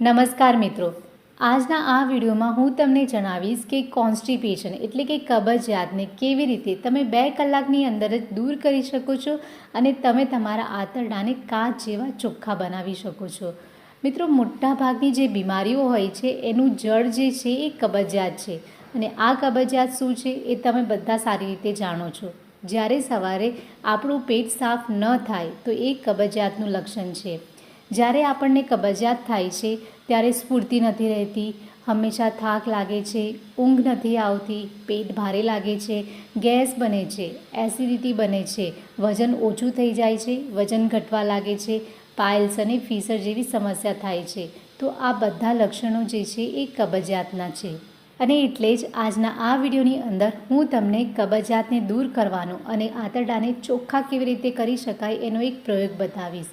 નમસ્કાર મિત્રો. આજના આ વિડીયોમાં હું તમને જણાવીશ કે કોન્સ્ટિપેશન એટલે કે કબજિયાતને કેવી રીતે તમે બે કલાકની અંદર જ દૂર કરી શકો છો અને તમે તમારા આંતરડાને કાચ જેવા ચોખ્ખા બનાવી શકો છો. મિત્રો, મોટાભાગની જે બીમારીઓ હોય છે, એનું જળ જે છે એ કબજિયાત છે. અને આ કબજિયાત શું છે એ તમે બધા સારી રીતે જાણો છો. જ્યારે સવારે આપણું પેટ સાફ ન થાય તો એ કબજિયાતનું લક્ષણ છે. જ્યારે આપણને કબજિયાત થાય છે, ત્યારે સ્ફૂર્તિ નથી રહેતી. હંમેશા થાક લાગે છે, ઊંઘ નથી આવતી, પેટ ભારે લાગે છે, ગેસ બને છે, એસિડિટી બને છે, વજન ઓછું થઈ જાય છે, વજન ઘટવા લાગે છે પાઇલ્સ અને ફીસર જેવી સમસ્યા થાય છે. તો આ બધા લક્ષણો જે છે એ કબજિયાતના છે. અને એટલે જ આજના આ વિડીયોની અંદર હું તમને કબજિયાતને દૂર કરવાનો અને આંતરડાને ચોખ્ખા કેવી રીતે કરી શકાય એનો એક પ્રયોગ બતાવીશ.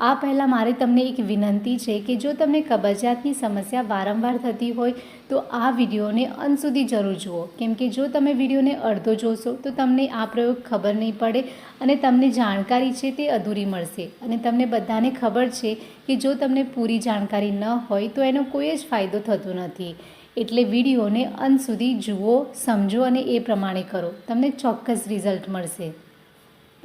આ પહેલાં મારે તમને એક વિનંતી છે કે જો તમને કબજિયાતની સમસ્યા વારંવાર થતી હોય, તો આ વિડીયોને અંત સુધી જરૂર જુઓ. કેમ કે જો તમે વિડીયોને અડધો જોશો, તો તમને આ પ્રયોગ ખબર નહીં પડે અને તમને જાણકારી છે તે અધૂરી મળશે. અને તમને બધાને ખબર છે કે જો તમને પૂરી જાણકારી ન હોય, તો એનો કોઈ જ ફાયદો થતો નથી. એટલે વિડીયોને અંત સુધી જુઓ, સમજો અને એ પ્રમાણે કરો. તમને ચોક્કસ રિઝલ્ટ મળશે.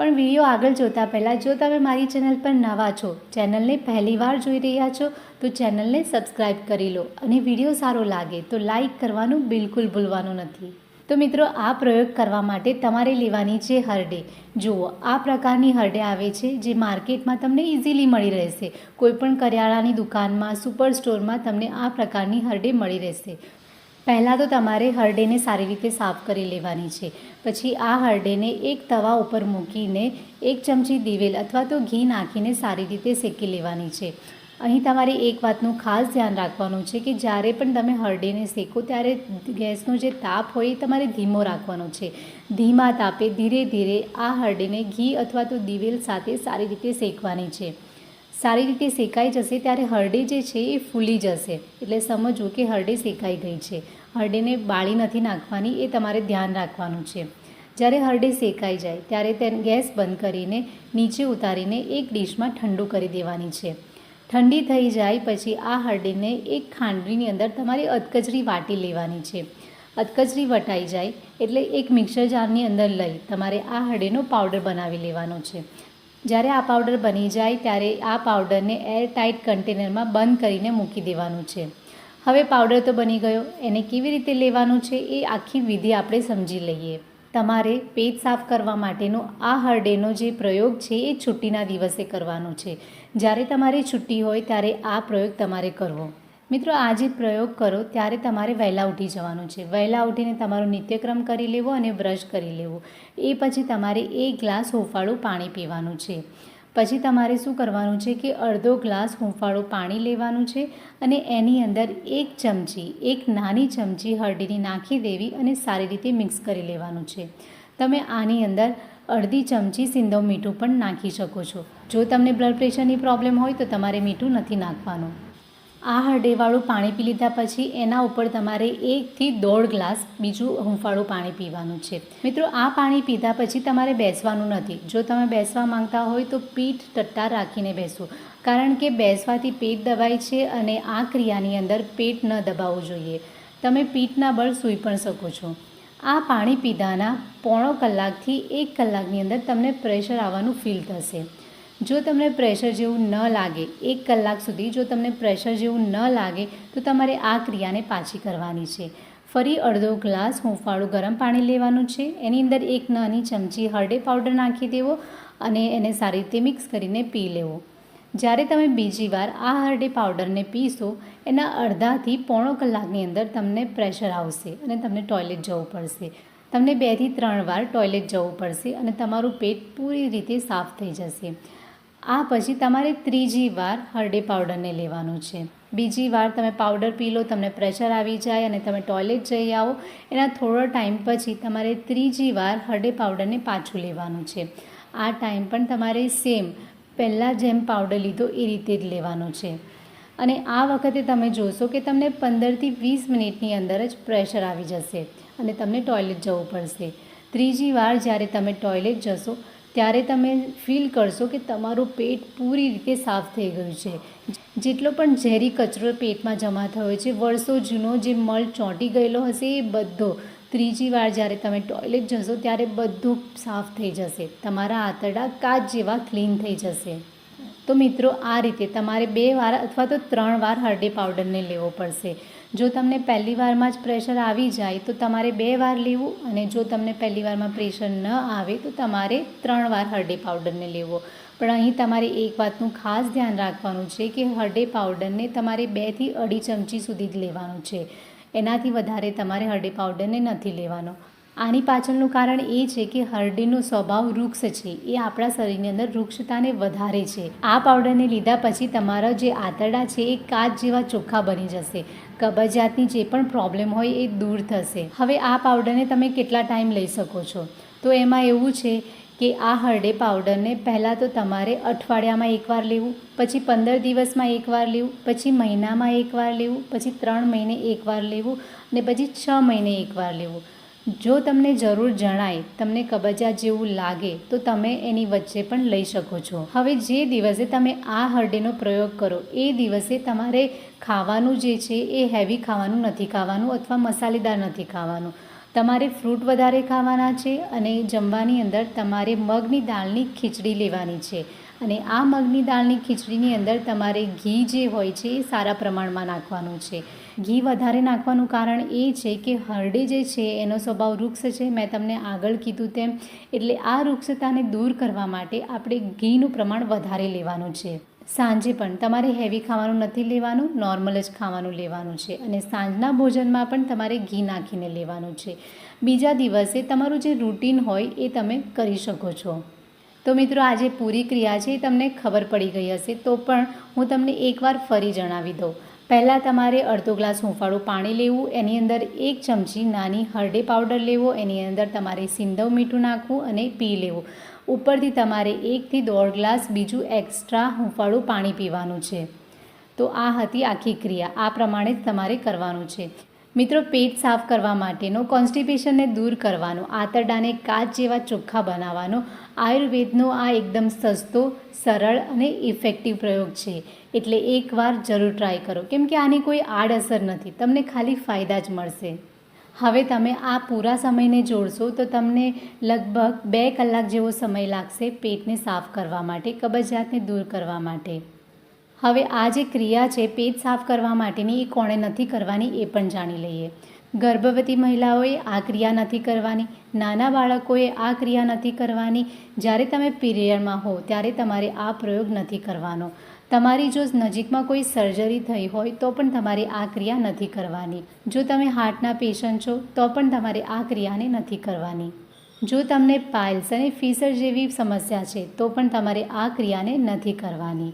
પણ વીડિયો આગળ જોતા પહેલાં, જો તમે મારી ચેનલ પર નવા છો, ચેનલને પહેલીવાર જોઈ રહ્યા છો, તો ચેનલને સબસ્ક્રાઈબ કરી લો અને વીડિયો સારો લાગે તો લાઈક કરવાનું બિલકુલ ભૂલવાનું નથી. તો મિત્રો, આ પ્રયોગ કરવા માટે તમારે લેવાની છે હરડે. જુઓ, આ પ્રકારની હરડે આવે છે જે માર્કેટમાં તમને ઇઝીલી મળી રહેશે. કોઈપણ કરિયાણાની દુકાનમાં, સુપર સ્ટોરમાં તમને આ પ્રકારની હરડે મળી રહેશે. પહેલાં તો તમારે હરડેને સારી રીતે સાફ કરી લેવાની છે. પછી આ હરડેને એક તવા ઉપર મૂકીને એક ચમચી દિવેલ અથવા તો ઘી નાખીને સારી રીતે શેકી લેવાની છે. અહીં તમારે એક વાતનું ખાસ ધ્યાન રાખવાનું છે કે જ્યારે પણ તમે હરડેને શેકો ત્યારે ગેસનો જે તાપ હોય એ તમારે ધીમો રાખવાનો છે. ધીમા તાપે ધીરે ધીરે આ હરડેને ઘી અથવા તો દિવેલ સાથે સારી રીતે શેકવાની છે. સારી રીતે શેકાઈ જશે ત્યારે હરડે જે છે એ ફૂલી જશે. એટલે સમજવું કે હરડે શેકાઈ ગઈ છે. હરડેને બાળી નથી નાખવાની, એ તમારે ધ્યાન રાખવાનું છે. જ્યારે હરડે શેકાઈ જાય, ત્યારે તેને ગેસ બંધ કરીને નીચે ઉતારીને એક ડીશમાં ઠંડુ કરી દેવાની છે. ઠંડી થઈ જાય પછી આ હરડેને એક ખાંડવીની અંદર તમારે અધકચરી વાટી લેવાની છે. અધકચરી વટાઈ જાય, એટલે એક મિક્સર જારની અંદર લઈ તમારે આ હરડેનો પાવડર બનાવી લેવાનો છે. જ્યારે આ પાવડર બની જાય ત્યારે આ પાવડરને એર ટાઇટ કન્ટેનરમાં બંધ કરીને મૂકી દેવાનું છે. હવે પાવડર તો બની ગયો. એને કેવી રીતે લેવાનું છે એ આખી વિધિ આપણે સમજી લઈએ. તમારે પેટ સાફ કરવા માટેનો આ હરડેનો જે પ્રયોગ છે એ છુટ્ટીના દિવસે કરવાનો છે. જ્યારે તમારી છુટ્ટી હોય ત્યારે આ પ્રયોગ તમારે કરવો. મિત્રો આજે પ્રયોગ કરો, ત્યારે તમારે વહેલા ઉઠી જવાનું છે. વહેલા ઉઠીને તમારો નિત્યક્રમ કરી લેવો અને બ્રશ કરી લેવો. એ પછી તમારે એક ગ્લાસ હુંફાળું પાણી પીવાનું છે. પછી તમારે શું કરવાનું છે કે અડધો ગ્લાસ હુંફાળું પાણી લેવાનું છે અને એની અંદર એક ચમચી, એક નાની ચમચી હળદીની નાખી દેવી અને સારી રીતે મિક્સ કરી લેવાનું છે. તમે આની અંદર અડધી ચમચી સિંધો મીઠું પણ નાખી શકો છો. જો તમને બ્લડ પ્રેશરની પ્રોબ્લેમ હોય તો તમારે મીઠું નથી નાખવાનું. આ હળદેવાળું પાણી પી લીધા પછી એના ઉપર તમારે એકથી દોઢ ગ્લાસ બીજું હુંફાળું પાણી પીવાનું છે. મિત્રો, આ પાણી પીધા પછી તમારે બેસવાનું નથી. જો તમે બેસવા માંગતા હોય તો પીઠ ટટ્ટા રાખીને બેસો. કારણ કે બેસવાથી પેટ દબાય છે અને આ ક્રિયાની અંદર પેટ ન દબાવવું જોઈએ. તમે પીઠના બળ સૂઈ પણ શકો છો. આ પાણી પીધાના પોણો કલાકથી એક કલાકની અંદર તમને પ્રેશર આવવાનું ફીલ થશે. જો તમને પ્રેશર જેવું ન લાગે, એક કલાક સુધી જો તમને પ્રેશર જેવું ન લાગે, તો તમારે આ ક્રિયાને પાછી કરવાની છે. ફરી અડધો ગ્લાસ હુંફાળું ગરમ પાણી લેવાનું છે. એની અંદર એક નાની ચમચી હરડે પાવડર નાખી દેવો અને એને સારી રીતે મિક્સ કરીને પી લેવો. જ્યારે તમે બીજી વાર આ હરડે પાવડરને પીશો, એના અડધાથી પોણો કલાકની અંદર તમને પ્રેશર આવશે અને તમને ટોયલેટ જવું પડશે. તમને બેથી ત્રણ વાર ટોયલેટ જવું પડશે અને તમારું પેટ પૂરી રીતે સાફ થઈ જશે. આ પછી તમારે ત્રીજી વાર હળદે પાવડરને લેવાનું છે. બીજી વાર તમે પાવડર પી લો, તમને પ્રેશર આવી જાય અને તમે ટોયલેટ જઈ આવો. એના થોડો ટાઈમ પછી તમારે ત્રીજી વાર હળદે પાવડરને પાછું લેવાનું છે. આ ટાઈમ પણ તમારે સેમ પહેલાં જેમ પાવડર લીધો એ રીતે જ લેવાનો છે. અને આ વખતે તમે જોશો કે તમને પંદરથી વીસ મિનિટની અંદર જ પ્રેશર આવી જશે અને તમને ટોયલેટ જવું પડશે. ત્રીજી વાર જ્યારે તમે ટોયલેટ જશો ત્યારે તમે ફીલ કરશો કે તમારું પેટ પૂરી રીતે સાફ થઈ ગયું છે. જેટલો પણ ઝેરી કચરો પેટમાં જમા થયો છે, વર્ષો જૂનો જે મળ ચોંટી ગયેલો હશે એ બધો, ત્રીજી વાર જ્યારે તમે ટોયલેટ જશો ત્યારે બધું સાફ થઈ જશે. તમારા આંતરડા કાચ જેવા ક્લીન થઈ જશે. તો મિત્રો, આ રીતે તમારે બે વાર અથવા તો ત્રણ વાર હરડે પાવડરને લેવો પડશે. જો તમને પહેલી વારમાં જ પ્રેશર આવી જાય, તો તમારે બે વાર લેવું અને જો તમને પહેલી વારમાં પ્રેશર ન આવે, તો તમારે ત્રણ વાર હરડે પાવડરને લેવો. પણ અહીં તમારે એક વાતનું ખાસ ધ્યાન રાખવાનું છે કે હરડે પાવડરને તમારે બેથી અઢી ચમચી સુધી જ લેવાનું છે. એનાથી વધારે તમારે હરડે પાવડરને નથી લેવાનો. આની પાછળનું કારણ એ છે કે હરડીનો સ્વભાવ વૃક્ષ છે. એ આપણા શરીરની અંદર વૃક્ષતાને વધારે છે. આ પાવડરને લીધા પછી તમારા જે આંતરડા છે એ કાચ જેવા ચોખ્ખા બની જશે. કબજિયાતની જે પણ પ્રોબ્લેમ હોય એ દૂર થશે. હવે આ પાવડરને તમે કેટલા ટાઈમ લઈ શકો છો? તો એમાં એવું છે કે આ હરડે પાવડરને પહેલાં તો તમારે અઠવાડિયામાં એકવાર લેવું, પછી પંદર દિવસમાં એકવાર લેવું, પછી મહિનામાં એકવાર લેવું, પછી ત્રણ મહિને એકવાર લેવું અને પછી છ મહિને એકવાર લેવું. જો તમને જરૂર જણાય, તમને કબજિયાત જેવું લાગે, તો તમે એની વચ્ચે પણ લઈ શકો છો. હવે જે દિવસે તમે આ હરડેનો પ્રયોગ કરો, એ દિવસે તમારે ખાવાનું જે છે એ હેવી ખાવાનું નથી ખાવાનું અથવા મસાલેદાર નથી ખાવાનું. તમારે ફ્રૂટ વધારે ખાવાના છે અને જમવાની અંદર તમારે મગની દાળની ખીચડી લેવાની છે. અને આ મગની દાળની ખીચડીની અંદર તમારે ઘી જે હોય છે એ સારા પ્રમાણમાં નાખવાનું છે. ઘી વધારે નાખવાનું કારણ એ છે કે હરડે જે છે, એનો સ્વભાવ વૃક્ષ છે. મેં તમને આગળ કીધું તેમ, એટલે આ વૃક્ષતાને દૂર કરવા માટે આપણે ઘીનું પ્રમાણ વધારે લેવાનું છે. સાંજે પણ તમારે હેવી ખાવાનું નથી લેવાનું નોર્મલ જ ખાવાનું લેવાનું છે. અને સાંજના ભોજનમાં પણ તમારે ઘી નાખીને લેવાનું છે. બીજા દિવસે તમારું જે રૂટીન હોય એ તમે કરી શકો છો. તો મિત્રો, આજે પૂરી ક્રિયા છે એ તમને ખબર પડી ગઈ હશે, તો પણ હું તમને એકવાર ફરી જણાવી દઉં. પહેલાં તમારે અડધો ગ્લાસ હુંફાળું પાણી લેવું, એની અંદર એક ચમચી નાની હળદે પાવડર લેવો, એની અંદર તમારે સિંધવ મીઠું નાખવું અને પી લેવું. ઉપરથી તમારે એકથી દોઢ ગ્લાસ બીજું એક્સ્ટ્રા હુંફાળું પાણી પીવાનું છે. તો આ હતી આખી ક્રિયા. આ પ્રમાણે જ તમારે કરવાનું છે. મિત્રો, પેટ સાફ કરવા માટેનો કોન્સ્ટિપેશનને દૂર કરવાનો, આંતરડાને કાચ જેવા ચોખ્ખા બનાવવાનો, આયુર્વેદનો આ એકદમ સસ્તો, સરળ અને ઇફેક્ટિવ પ્રયોગ છે. એટલે એકવાર જરૂર ટ્રાય કરો. કેમ કે આની કોઈ આડઅસર નથી. તમને ખાલી ફાયદા જ મળશે. હવે તમે આ પૂરા સમયને જોડશો તો તમને લગભગ બે કલાક જેવો સમય લાગશે પેટને સાફ કરવા માટે, કબજિયાતને દૂર કરવા માટે. હવે આ જે ક્રિયા છે, પેટ સાફ કરવા માટેની એ કોણે નથી કરવાની એ પણ જાણી લઈએ. ગર્ભવતી મહિલાઓએ આ ક્રિયા નથી કરવાની, નાના બાળકોએ આ ક્રિયા નથી કરવાની. જ્યારે તમે પીરિયડમાં હો ત્યારે તમારે આ પ્રયોગ નથી કરવાનો. તમારી જો નજીકમાં કોઈ સર્જરી થઈ હોય, તો પણ તમારે આ ક્રિયા નથી કરવાની. જો તમે હાર્ટના પેશન્ટ છો, તો પણ તમારે આ ક્રિયાને નથી કરવાની. જો તમને પાઇલ્સ અને ફીસર જેવી સમસ્યા છે, તો પણ તમારે આ ક્રિયાને નથી કરવાની.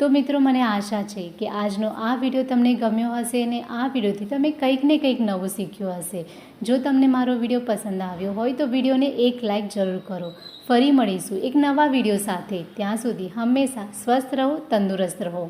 તો મિત્રો, મને આશા છે કે આજનો આ વીડિયો તમને ગમ્યો હશે અને આ વિડીયોથી તમે કંઈક ને કંઈક નવું શીખ્યું હશે. જો તમને મારો વીડિયો પસંદ આવ્યો હોય તો વિડીયોને એક લાઇક જરૂર કરો. ફરી મળીશું એક નવા વીડિયો સાથે. ત્યાં સુધી હંમેશા સ્વસ્થ રહો, તંદુરસ્ત રહો.